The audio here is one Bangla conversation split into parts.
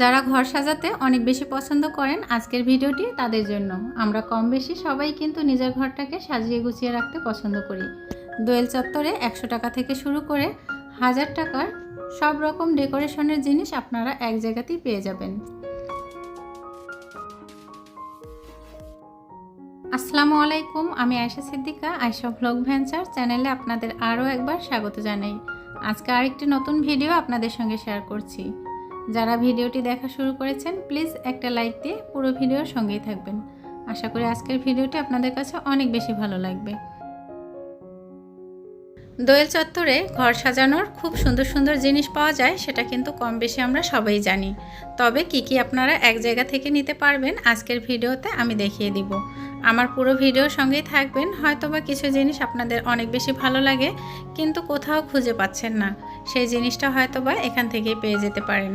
যারা ঘর সাজাতে অনেক বেশি পছন্দ করেন আজকের ভিডিওটি তাদের জন্য। আমরা কম বেশি সবাই কিন্তু নিজের ঘরটাকে সাজিয়ে গুছিয়ে রাখতে পছন্দ করি। দোয়েল চত্বরে একশো টাকা থেকে শুরু করে হাজার টাকার সব রকম ডেকোরেশনের জিনিস আপনারা এক জায়গাতেই পেয়ে যাবেন। আসসালামু আলাইকুম, আমি আয়শা সিদ্দিকা, আয়শা ভ্লগ ভেঞ্চার চ্যানেলে আপনাদের আরও একবার স্বাগত জানাই। আজকে আরেকটি নতুন ভিডিও আপনাদের সঙ্গে শেয়ার করছি। যারা ভিডিওটি দেখা শুরু করেছেন, প্লিজ একটা লাইক দিয়ে পুরো ভিডিওর সঙ্গেই থাকবেন। আশা করি আজকের ভিডিওটি আপনাদের কাছে অনেক বেশি ভালো লাগবে। দোয়েল চত্বরে ঘর সাজানোর খুব সুন্দর সুন্দর জিনিস পাওয়া যায়, সেটা কিন্তু কম বেশি আমরা সবাই জানি। তবে কি কি আপনারা এক জায়গা থেকে নিতে পারবেন, আজকের ভিডিওতে আমি দেখিয়ে দিব। আমার পুরো ভিডিওর সঙ্গেই থাকবেন, হয়তোবা কিছু জিনিস আপনাদের অনেক বেশি ভালো লাগে, কিন্তু কোথাও খুঁজে পাচ্ছেন না। সেই জিনিসটা হয়তো বা এখান থেকেই পেয়ে যেতে পারেন।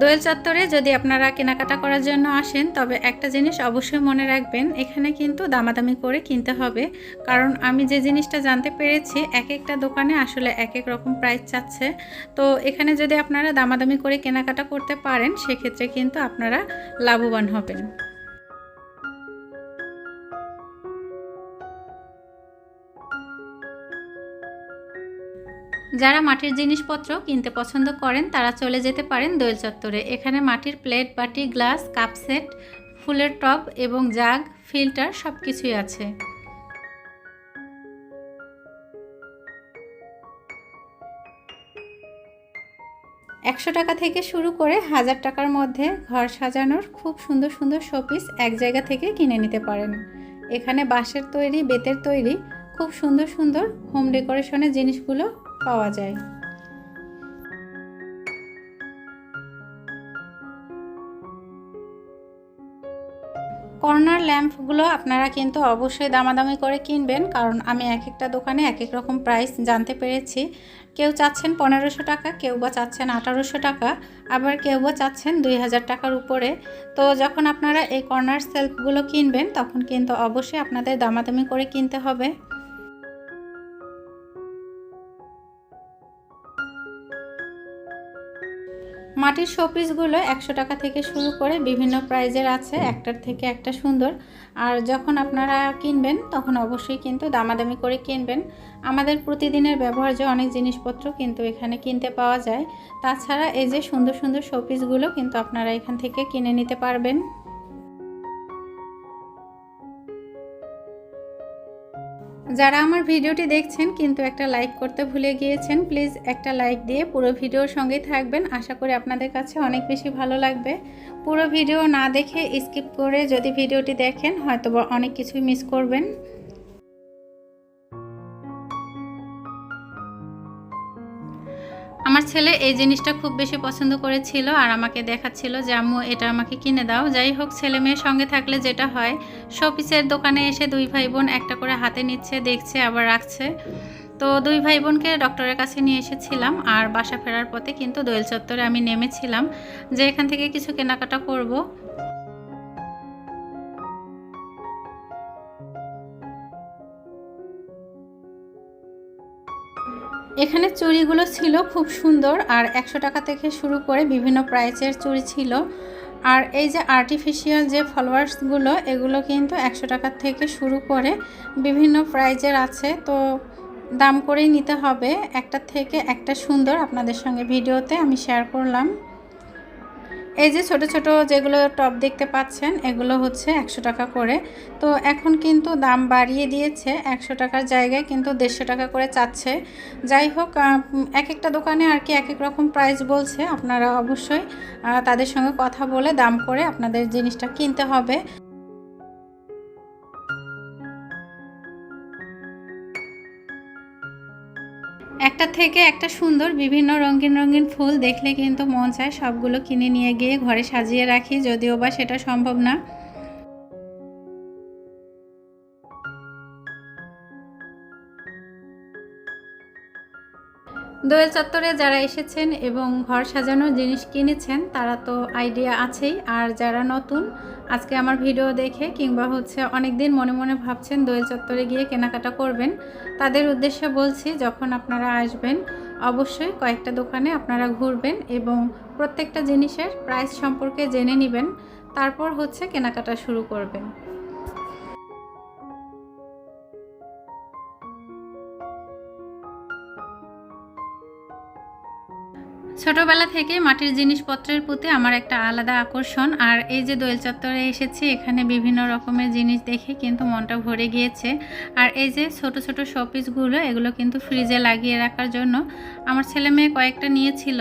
দোয়েল চত্বরে যদি আপনারা কেনাকাটা করার জন্য আসেন, তবে একটা জিনিস অবশ্যই মনে রাখবেন, এখানে কিন্তু দামাদামি করে কিনতে হবে। কারণ আমি যে জিনিসটা জানতে পেরেছি, এক একটা দোকানে আসলে এক এক রকম প্রাইস চাচ্ছে। তো এখানে যদি আপনারা দামাদামি করে কেনাকাটা করতে পারেন, সেক্ষেত্রে কিন্তু আপনারা লাভবান হবেন। যারা মাটির জিনিসপত্র কিনতে পছন্দ করেন, তারা চলে যেতে পারেন দোয়েল চত্বরে। এখানে মাটির প্লেট, বাটি, গ্লাস, কাপ সেট, ফুলের টব এবং জাগ, ফিল্টার সব কিছুই আছে। একশো টাকা থেকে শুরু করে হাজার টাকার মধ্যে ঘর সাজানোর খুব সুন্দর সুন্দর শোপিস এক জায়গা থেকে কিনে নিতে পারেন। এখানে বাঁশের তৈরি, বেতের তৈরি, খুব সুন্দর সুন্দর হোম ডেকোরেশনের জিনিসগুলো পাওয়া যায়। কর্নার ল্যাম্পগুলো আপনারা কিন্তু অবশ্যই দামাদামি করে কিনবেন, কারণ আমি এক একটা দোকানে এক এক রকম প্রাইস জানতে পেরেছি। কেউ চাচ্ছেন পনেরোশো টাকা, কেউ বা চাচ্ছেন আঠারোশো টাকা, আবার কেউ বা চাচ্ছেন দুই হাজার টাকার উপরে। তো যখন আপনারা এই কর্নার সেলফগুলো কিনবেন, তখন কিন্তু অবশ্যই আপনাদের দামাদামি করে কিনতে হবে। মাটির শোপিসগুলো একশো টাকা থেকে শুরু করে বিভিন্ন প্রাইজের আছে, একটার থেকে একটা সুন্দর। আর যখন আপনারা কিনবেন, তখন অবশ্যই কিন্তু দামাদামি করে কিনবেন। আমাদের প্রতিদিনের ব্যবহার যে অনেক জিনিসপত্র কিন্তু এখানে কিনতে পাওয়া যায়। তাছাড়া এই যে সুন্দর সুন্দর শোপিসগুলো কিন্তু আপনারা এখান থেকে কিনে নিতে পারবেন। যারা আমার ভিডিওটি দেখছেন কিন্তু একটা লাইক করতে ভুলে গিয়েছেন প্লিজ একটা লাইক দিয়ে পুরো ভিডিওর সঙ্গেই থাকবেন। আশা করি আপনাদের কাছে অনেক বেশি ভালো লাগবে। পুরো ভিডিও না দেখে স্কিপ করে যদি ভিডিওটি দেখেন হয়তো অনেক কিছুই মিস করবেন। আমার ছেলে এই জিনিসটা খুব বেশি পছন্দ করেছিল আর আমাকে দেখাচ্ছিল যে, আম্মু, এটা আমাকে কিনে দাও। যাই হোক, ছেলে মেয়ের সঙ্গে থাকলে যেটা হয়, শোপিসের দোকানে এসে দুই ভাই বোন একটা করে হাতে নিচ্ছে, দেখছে, আবার রাখছে। তো দুই ভাই বোনকে ডক্টরের কাছে নিয়ে এসেছিলাম আর বাসা ফেরার পথে কিন্তু দোয়েল চত্বরে আমি নেমেছিলাম যে, এখান থেকে কিছু কেনাকাটা করব। এখানে চুড়িগুলো ছিল খুব সুন্দর আর একশো টাকা থেকে শুরু করে বিভিন্ন প্রাইসের চুড়ি ছিল। আর এই যে আর্টিফিশিয়াল যে ফলোয়ার্সগুলো এগুলো কিন্তু একশো টাকা থেকে শুরু করে বিভিন্ন প্রাইজের আছে। তো দাম করেই নিতে হবে। একটা থেকে একটা সুন্দর আপনাদের সঙ্গে ভিডিওতে আমি শেয়ার করলাম। এই যে ছোট ছোট যেগুলো টপ দেখতে পাচ্ছেন, এগুলো হচ্ছে একশো টাকা করে। তো এখন কিন্তু দাম বাড়িয়ে দিয়েছে, একশো টাকার জায়গায় কিন্তু দেড়শো টাকা করে চাচ্ছে। যাই হোক এক একটা দোকানে আর কি এক এক রকম প্রাইস বলছে, আপনারা অবশ্যই তাদের সঙ্গে কথা বলে দাম করে আপনাদের জিনিসটা কিনতে হবে। একটা থেকে একটা সুন্দর বিভিন্ন রঙিন রঙিন ফুল দেখলে কিন্তু মন চায় সবগুলো কিনে নিয়ে গিয়ে ঘরে সাজিয়ে রাখি, যদিও বা সেটা সম্ভব না। দোয়েল চত্বরে যারা এসেছেন এবং ঘর সাজানোর জিনিস কিনেছেন, তারা তো আইডিয়া আছেই। আর যারা নতুন, আজকে আমার ভিডিও দেখে কিংবা হচ্ছে অনেক দিন মনে মনে ভাবছেন দোয়েল চত্বরে গিয়ে কেনাকাটা করবেন, তাদের উদ্দেশ্যে বলছি, যখন আপনারা আসবেন, অবশ্যই কয়েকটা দোকানে আপনারা ঘুরবেন এবং প্রত্যেকটা জিনিসের প্রাইস সম্পর্কে জেনে নেবেন। তারপর হচ্ছে কেনাকাটা শুরু করবেন। ছোটবেলা থেকে মাটির জিনিসপত্রের প্রতি আমার একটা আলাদা আকর্ষণ, আর এই যে দোয়েল চত্বরে এসেছি, এখানে বিভিন্ন রকমের জিনিস দেখে কিন্তু মনটা ভরে গিয়েছে। আর এই যে ছোট ছোট শপিসগুলো এগুলো কিন্তু ফ্রিজে লাগিয়ে রাখার জন্য আমার ছেলে মেয়ে কয়েকটা নিয়েছিল।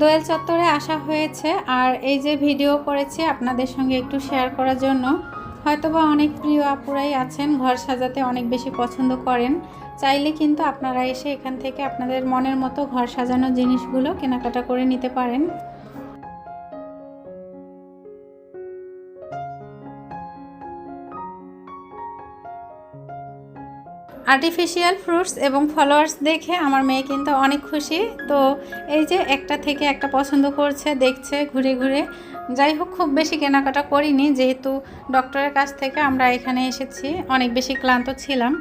দোয়েল চত্বরে আসা হয়েছে, আর এই যে ভিডিও করেছি আপনাদের সঙ্গে একটু শেয়ার করার জন্য। হয়তোবা অনেক প্রিয় আপুরাই আছেন, ঘর সাজাতে অনেক বেশি পছন্দ করেন। চাইলে কিন্তু আপনারা এসে এখান থেকে আপনাদের মনের মতো ঘর সাজানোর জিনিসগুলো কেনাকাটা করে নিতে পারেন। আর্টিফিশিয়াল ফ্রুটস এবং ফলোয়ার্স দেখে আমার মেয়ে কিন্তু অনেক খুশি। তো এই যে একটা থেকে একটা পছন্দ করছে, দেখছে ঘুরে ঘুরে। যাই হোক, খুব বেশি কেনাকাটা করিনি, যেহেতু ডক্টরের কাছ থেকে আমরা এখানে এসেছি, অনেক বেশি ক্লান্ত ছিলাম।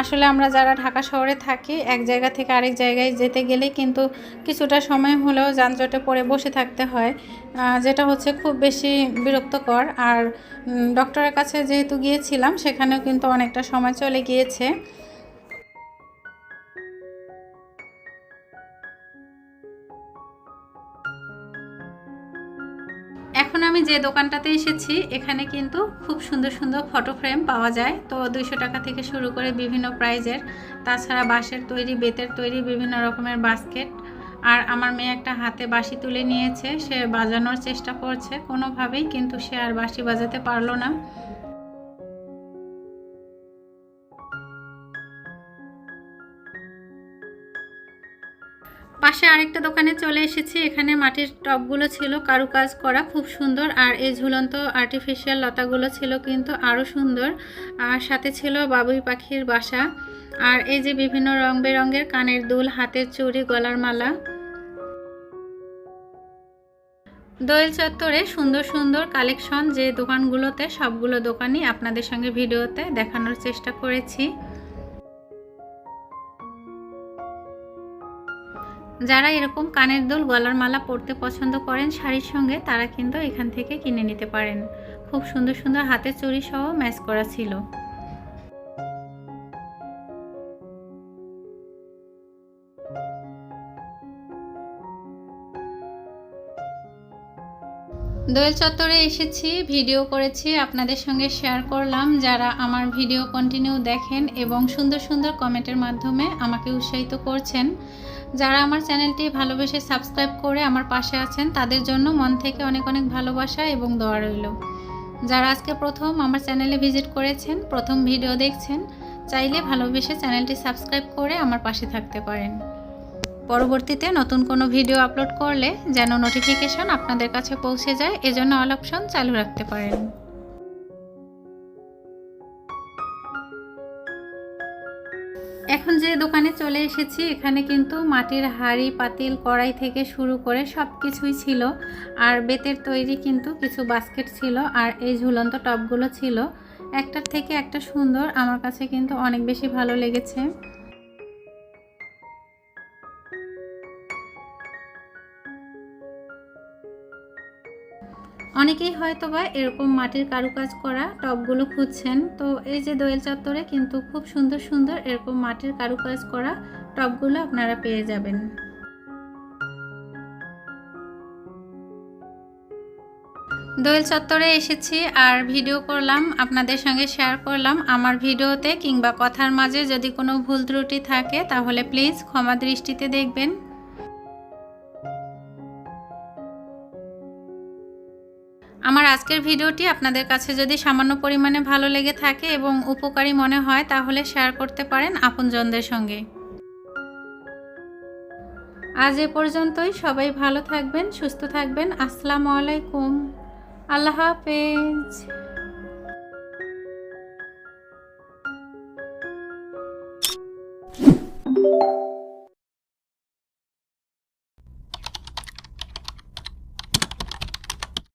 আসলে আমরা যারা ঢাকা শহরে থাকি, এক জায়গা থেকে আরেক জায়গায় যেতে গেলে কিন্তু কিছুটা সময় হলেও যানজটে পড়ে বসে থাকতে হয় যেটা হচ্ছে খুব বেশি বিরক্তকর। আর ডক্টরের কাছে যেহেতু গিয়েছিলাম, সেখানেও কিন্তু অনেকটা সময় চলে গিয়েছে। যে দোকানটাতে এসেছি, এখানে কিন্তু খুব সুন্দর সুন্দর ফটো ফ্রেম পাওয়া যায়। তো দুইশো টাকা থেকে শুরু করে বিভিন্ন প্রাইজের তাছাড়া বাঁশের তৈরি, বেতের তৈরি বিভিন্ন রকমের বাস্কেট আর আমার মেয়ে একটা হাতে বাঁশি তুলে নিয়েছে, সে বাজানোর চেষ্টা করছে। কোনোভাবেই কিন্তু সে আর বাঁশি বাজাতে পারল না। পাশে আরেকটা দোকানে চলে এসেছি। এখানে মাটির টবগুলো ছিল, কারুকাজ করা খুব সুন্দর, আর এই ঝুলন্ত আর্টিফিশিয়াল লতাগুলো ছিল কিন্তু আরও সুন্দর। আর সাথে ছিল বাবুই পাখির বাসা। আর এই যে বিভিন্ন রং বেরঙের কানের দুল, হাতের চুড়ি, গলার মালা। দোয়েল চত্বরে সুন্দর সুন্দর কালেকশন যে দোকানগুলোতে সবগুলো দোকানই আপনাদের সঙ্গে ভিডিওতে দেখানোর চেষ্টা করেছি। যারা এরকম কানের দুল, গলার মালা পরতে পছন্দ করেন শাড়ির সঙ্গে, তারা কিন্তু এখান থেকে কিনে নিতে পারেন। খুব সুন্দর সুন্দর হাতে চুরি সহ ম্যাচ করা ছিল। দোয়েল চত্বরে এসেছি, ভিডিও করেছি, আপনাদের সঙ্গে শেয়ার করলাম। যারা আমার ভিডিও কন্টিনিউ দেখেন এবং সুন্দর সুন্দর কমেন্টের মাধ্যমে আমাকে উৎসাহিত করছেন, যারা আমার চ্যানেলটি ভালোবেসে সাবস্ক্রাইব করে আমার পাশে আছেন, তাদের জন্য মন থেকে অনেক অনেক ভালোবাসা এবং দোয়া রইল। যারা আজকে প্রথম আমার চ্যানেলে ভিজিট করেছেন, প্রথম ভিডিও দেখছেন, চাইলে ভালোবেসে চ্যানেলটি সাবস্ক্রাইব করে আমার পাশে থাকতে পারেন। পরবর্তীতে নতুন কোনো ভিডিও আপলোড করলে যেন নোটিফিকেশন আপনাদের কাছে পৌঁছে যায়, এজন্য অল অপশন চালু রাখতে পারেন। এখন যে দোকানে চলে এসেছি, এখানে কিন্তু মাটির হাঁড়ি, পাতিল, কড়াই থেকে শুরু করে সব কিছুই ছিল। আর বেতের তৈরি কিন্তু কিছু বাস্কেট ছিল আর এই ঝুলন্ত টপগুলো ছিল। একটার থেকে একটা সুন্দর, আমার কাছে কিন্তু অনেক বেশি ভালো লেগেছে। অনেকেই হয়তো বা এরকম মাটির কারুকাজ করা টবগুলো খুঁজছেন। তো এই যে দোয়েল চত্বরে কিন্তু খুব সুন্দর সুন্দর এরকম মাটির কারুকাজ করা টবগুলো আপনারা পেয়ে যাবেন। দোয়েল চত্বরে এসেছি আর ভিডিও করলাম, আপনাদের সঙ্গে শেয়ার করলাম। আমার ভিডিওতে কিংবা কথার মাঝে যদি কোনো ভুল ত্রুটি থাকে তাহলে প্লিজ ক্ষমা দৃষ্টিতে দেখবেন। আমার আজকের ভিডিওটি আপনাদের কাছে যদি সামান্য পরিমাণে ভালো লেগে থাকে এবং উপকারী মনে হয়, তাহলে শেয়ার করতে পারেন আপনজনদের সঙ্গে। আজ এ পর্যন্তই। সবাই ভালো থাকবেন, সুস্থ থাকবেন। আসসালামু আলাইকুম। আল্লাহ হাফেজ।